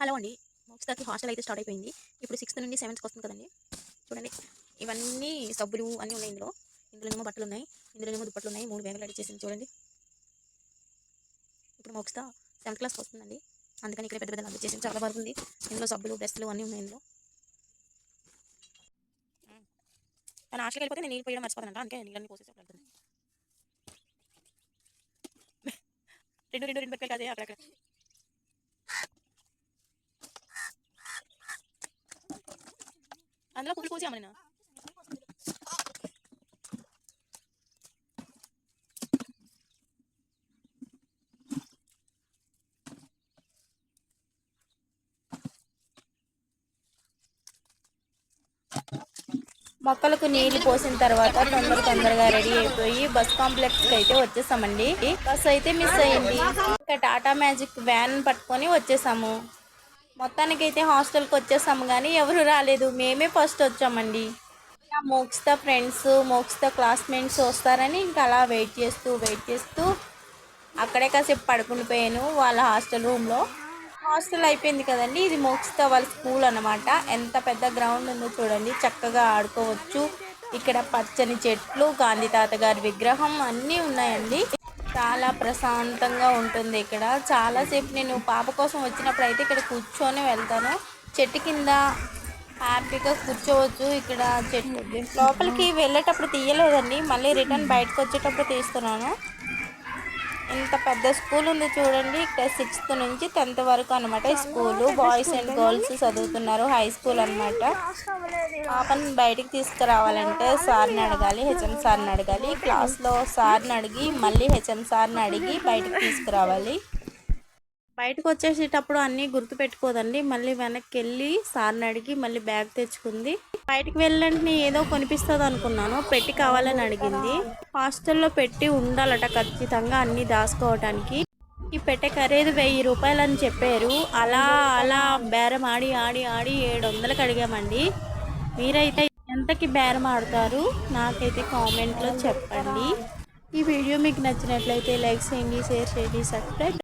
Hello అండి. మోక్స్టాకి hostel అయితే start అయిపోయింది. ఇప్పుడు సిక్స్త్ నుండి సెవెంత్కి వస్తుంది కదండి. చూడండి. ఇవన్నీ సబ్బులు అన్నీ ఉన్నాయి ఇందులో. ఇందులోనేమో బట్టలు ఉన్నాయి. ఇందులోనేమో దుప్పట్లు ఉన్నాయి. మూడు బ్యాగులు రెడీ చేసింది చూడండి. ఇప్పుడు మోక్స్తా సెవెంత్ క్లాస్కి వస్తుందండి. అందుకని ఇక్కడ పెద్ద పెద్ద రెడీ చేసింది. చాలా బాగుంది ఇందులో సబ్బులు డ్రెస్సులు అన్నీ ఉన్నాయి ఇందులో. తను హాస్టల్కి వెళ్ళిపోతే నేను నీళ్ళు పోయడం మర్చిపోతానంట. అందుకే నీళ్ళని పోసేసి వెళ్తుంది రెండు రెండు రెండు పెట్టాలి అదే అక్కడక్కడ. అందులో పువ్వులు కోసి నేను. మొక్కలకు నీళ్ళు పోసిన తర్వాత తొందర తొందరగా రెడీ అయిపోయి బస్ కాంప్లెక్స్కి అయితే వచ్చేసామండి. బస్ అయితే మిస్ అయింది. ఇంకా టాటా మ్యాజిక్ వ్యాన్ పట్టుకొని వచ్చేసాము. మొత్తానికి అయితే హాస్టల్కి వచ్చేసాము కానీ ఎవరు రాలేదు. మేమే ఫస్ట్ వచ్చామండి. మోక్స్తా ఫ్రెండ్స్ మోక్స్త క్లాస్మేట్స్ వస్తారని ఇంకా అలా వెయిట్ చేస్తూ వెయిట్ చేస్తూ అక్కడే కాసేపు పడుకుని పోయాను వాళ్ళ హాస్టల్ రూమ్లో. హాస్టల్ అయిపోయింది కదండి. ఇది మోక్స్త వాళ్ళ స్కూల్ అన్నమాట. ఎంత పెద్ద గ్రౌండ్ ఉందో చూడండి. చక్కగా ఆడుకోవచ్చు. ఇక్కడ పచ్చని చెట్లు గాంధీ తాత గారి విగ్రహం అన్నీ ఉన్నాయండి. చాలా ప్రశాంతంగా ఉంటుంది ఇక్కడ. చాలాసేపు నేను పాప కోసం వచ్చినప్పుడు అయితే ఇక్కడ కూర్చొని వెళ్తాను. చెట్టు కింద హ్యాపీగా కూర్చోవచ్చు ఇక్కడ చెట్టు. లోపలికి వెళ్ళేటప్పుడు తీయలేదండి. మళ్ళీ రిటర్న్ బయటకు వచ్చేటప్పుడు తీస్తున్నాను. ఇంత పెద్ద స్కూల్ ఉంది చూడండి. ఇక్కడ సిక్స్త్ నుంచి టెన్త్ వరకు అనమాట స్కూల్. బాయ్స్ అండ్ గర్ల్స్ చదువుతున్నారు హై స్కూల్ అనమాట పాపని బయటికి తీసుకురావాలంటే సార్ని అడగాలి హెచ్ఎం సార్ని అడగాలి. క్లాస్లో సార్ని అడిగి మళ్ళీ హెచ్ఎం సార్ని అడిగి బయటికి తీసుకురావాలి. బయటకు వచ్చేసేటప్పుడు అన్నీ గుర్తు పెట్టుకోదండి మళ్ళీ వెనక్కి వెళ్ళి సార్ని అడిగి మళ్ళీ బ్యాగ్ తెచ్చుకుంది. బయటకు వెళ్ళంటే ఏదో కొనిపిస్తుంది అనుకున్నాను పెట్టి కావాలని అడిగింది. హాస్టల్లో పెట్టి ఉండాలట ఖచ్చితంగా అన్నీ దాచుకోవటానికి. ఈ పెట్టె ఖరీదు వెయ్యి రూపాయలు అని చెప్పారు. అలా అలా బేరం ఆడి ఆడి ఆడి ఏడు వందలకు అడిగామండి. మీరైతే ఎంతకి బేరం ఆడతారు? నాకైతే కామెంట్లో చెప్పండి. ఈ వీడియో మీకు నచ్చినట్లయితే లైక్ చేయండి షేర్ చేయండి సబ్స్క్రైబ్